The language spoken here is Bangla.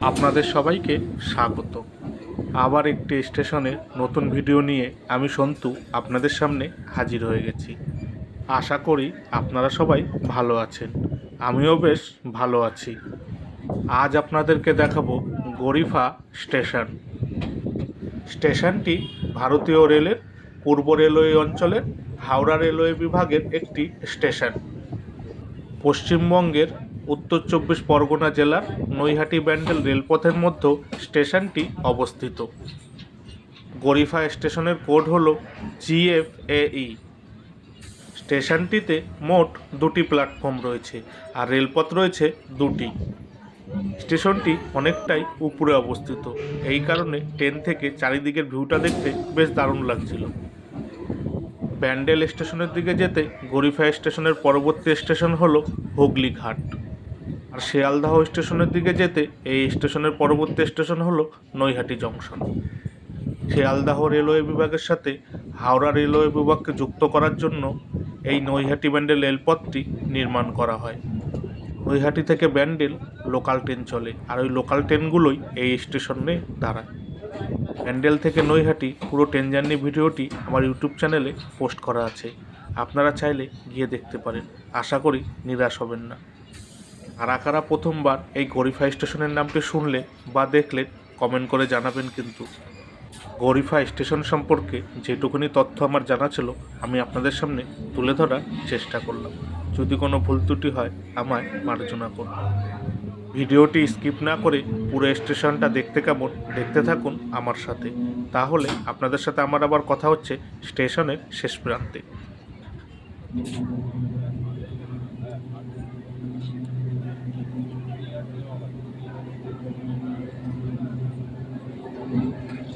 আপনাদের সবাইকে স্বাগত। আবার একটি স্টেশনে নতুন ভিডিও নিয়ে আমি সন্তু আপনাদের সামনে হাজির হয়ে গেছি। আশা করি আপনারা সবাই ভালো আছেন। আমিও বেশ ভালো আছি। আজ আপনাদেরকে দেখাবো গরিফা স্টেশন। স্টেশনটি ভারতীয় রেলের পূর্ব রেলওয়ে অঞ্চলের হাওড়া রেলওয়ে বিভাগের একটি স্টেশন। পশ্চিমবঙ্গের উত্তর চব্বিশ পরগনা জেলার নৈহাটি ব্যান্ডেল রেলপথের মধ্যে স্টেশনটি অবস্থিত। গরিফা স্টেশনের কোড হল জিএফএই স্টেশনটিতে মোট দুটি প্ল্যাটফর্ম রয়েছে আর রেলপথ রয়েছে দুটি। স্টেশনটি অনেকটাই উপরে অবস্থিত। এই কারণে ট্রেন থেকে চারিদিকের ভিউটা দেখতে বেশ দারুণ লাগছিল। ব্যান্ডেল স্টেশনের দিকে যেতে গরিফা স্টেশনের পরবর্তী স্টেশন হলো হুগলি ঘাট আর শিয়ালদাহ স্টেশনের দিকে যেতে এই স্টেশনের পরবর্তী স্টেশন হলো নৈহাটি জংশন। শিয়ালদাহ রেলওয়ে বিভাগের সাথে হাওড়া রেলওয়ে বিভাগকে যুক্ত করার জন্য এই নৈহাটি ব্যান্ডেল রেলপথটি নির্মাণ করা হয়। নৈহাটি থেকে ব্যান্ডেল লোকাল ট্রেন চলে আর ওই লোকাল ট্রেনগুলোই এই স্টেশনে দাঁড়ায়। ব্যান্ডেল থেকে নৈহাটি পুরো ট্রেন জার্নি ভিডিওটি আমার ইউটিউব চ্যানেলে পোস্ট করা আছে। আপনারা চাইলে গিয়ে দেখতে পারেন। আশা করি নিরাশ হবেন না। কারা কারা প্রথমবার এই গরিফা স্টেশনের নামটি শুনলে বা দেখলে কমেন্ট করে জানাবেন কিন্তু। গরিফা স্টেশন সম্পর্কে যেটুকুনি তথ্য আমার জানা ছিল, আমি আপনাদের সামনে তুলে ধরার চেষ্টা করলাম। যদি কোনো ভুল ত্রুটি হয়, আমায় মার্জনা করুন। ভিডিওটি স্কিপ না করে পুরো স্টেশনটা দেখতে কেমন, দেখতে থাকুন আমার সাথে। তাহলে আপনাদের সাথে আমার আবার কথা হচ্ছে স্টেশনের শেষ প্রান্তে।